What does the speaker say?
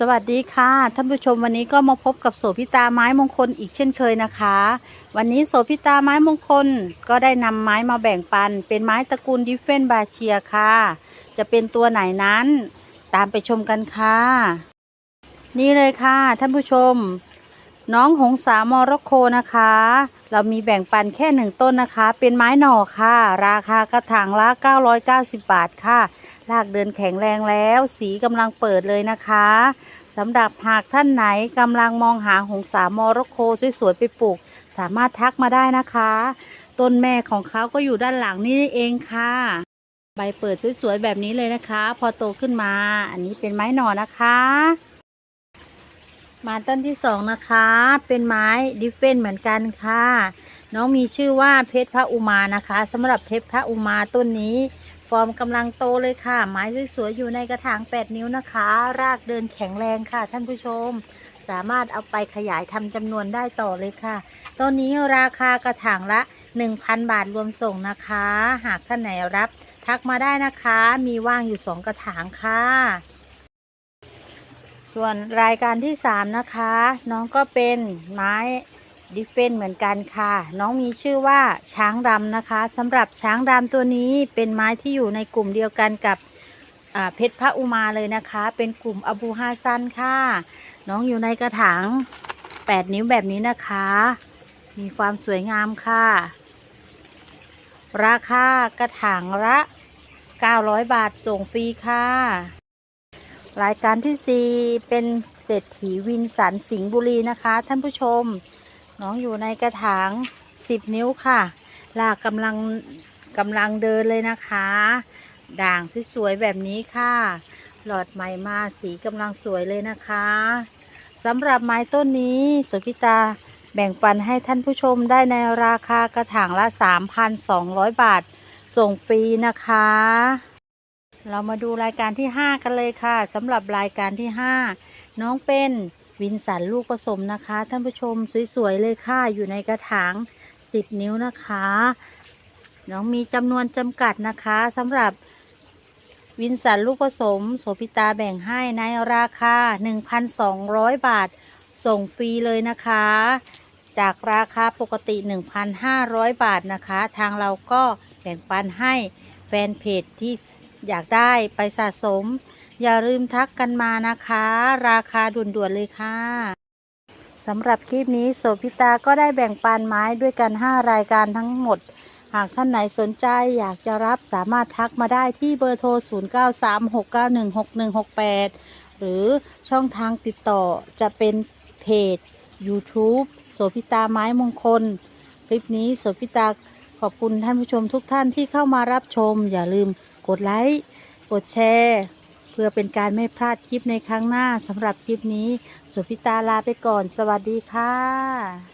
สวัสดีค่ะท่านผู้ชมวันนี้ก็มาพบกับโสพิตาไม้มงคลอีกเช่นเคยนะคะ วันนี้โสพิตาไม้มงคลก็ได้นำไม้มาแบ่งปัน เป็นไม้ตระกูลดิฟเฟนบาเชียค่ะ จะเป็นตัวไหนนั้น ตามไปชมกันค่ะ นี่เลยค่ะท่านผู้ชม น้องหงสามอร็อกโคนะคะ เรามีแบ่งปันแค่หนึ่งต้นนะคะ เป็นไม้หน่อค่ะ ราคากระถางละ990 บาทค่ะ รากเดินแข็งแรงแล้ว สีกำลังเปิดเลยนะคะสำหรับหากท่านไหนกำลังมองหาหงสามอร็อกโคสวยๆไปปลูก สามารถทักมาได้นะคะ ต้นแม่ของเขาก็อยู่ด้านหลังนี่เองค่ะ ใบเปิดสวยๆแบบนี้เลยนะคะ พอโตขึ้นมา อันนี้เป็นไม้หน่อนะคะ มาต้นที่สองนะคะ เป็นไม้ดิฟเฟนเหมือนกันค่ะ น้องมีชื่อว่าเพชรพระอุมานะคะสำหรับเพชรพระอุมาต้นนี้ ร์มกำลังโตเลยค่ะ ไม้สวยๆอยู่ในกระถาง 8 นิ้วนะคะ รากเดินแข็งแรงค่ะ ท่านผู้ชม สามารถเอาไปขยายทำจำนวนได้ต่อเลยค่ะต้นนี้ราคากระถางละ 1,000 บาทรวมส่งนะคะ หากท่านไหนรับ ทักมาได้นะคะ มีว่างอยู่ 2 กระถางค่ะ ส่วนรายการที่ 3 นะคะ น้องก็เป็นไม้ ดิฟเฟนเหมือนกันค่ะ น้องมีชื่อว่าช้างดำนะคะสำหรับช้างดำตัวนี้เป็นไม้ที่อยู่ในกลุ่มเดียวกันกับเพชรพระอุมาเลยนะคะ เป็นกลุ่มอบูฮาซันค่ะ น้องอยู่ในกระถาง 8 นิ้วแบบนี้นะคะ มีความสวยงามค่ะ ราคากระถางละ 900 บาทส่งฟรีค่ะ รายการที่ 4 เป็นเศรษฐีวินสันสิงห์บุรีนะคะ ท่านผู้ชม น้องอยู่ในกระถาง10นิ้วค่ะลากกำลังกำลังเดินเลยนะคะ ด่างสวยๆแบบนี้ค่ะ หลอดใหม่มาสีกำลังสวยเลยนะคะสำหรับไม้ต้นนี้สวพิตาแบ่งปันให้ท่านผู้ชมได้ในราคากระถางละ 3,200 บาท ส่งฟรีนะคะ เรามาดูรายการที่ 5 กันเลยค่ะสำหรับรายการที่ 5 น้องเป็น วินสันลูกผสมนะคะ ท่านผู้ชมสวยๆเลยค่ะ อยู่ในกระถาง 10 นิ้วนะคะ น้องมีจำนวนจำกัดนะคะสำหรับวินสันลูกผสม โสพิตาแบ่งให้ในราคา 1,200 บาท ส่งฟรีเลยนะคะ จากราคาปกติ 1,500 บาทนะคะ ทางเราก็แบ่งปันให้แฟนเพจที่อยากได้ไปสะสม อย่าลืมทักกันมานะคะ ราคาด่วนๆเลยค่ะสำหรับคลิปนี้โสพิตาก็ได้แบ่งปันไม้ด้วยกัน 5 รายการทั้งหมด หากท่านไหนสนใจอยากจะรับสามารถทักมาได้ที่เบอร์โทร 0936916168 หรือช่องทางติดต่อจะเป็นเพจ YouTube โสพิตาไม้มงคล คลิปนี้โสพิตาขอบคุณท่านผู้ชมทุกท่านที่เข้ามารับชม อย่าลืมกดไลค์ กดแชร์ เพื่อเป็นการไม่พลาดคลิปในครั้งหน้าสำหรับคลิปนี้ สุพิตาลาไปก่อน สวัสดีค่ะ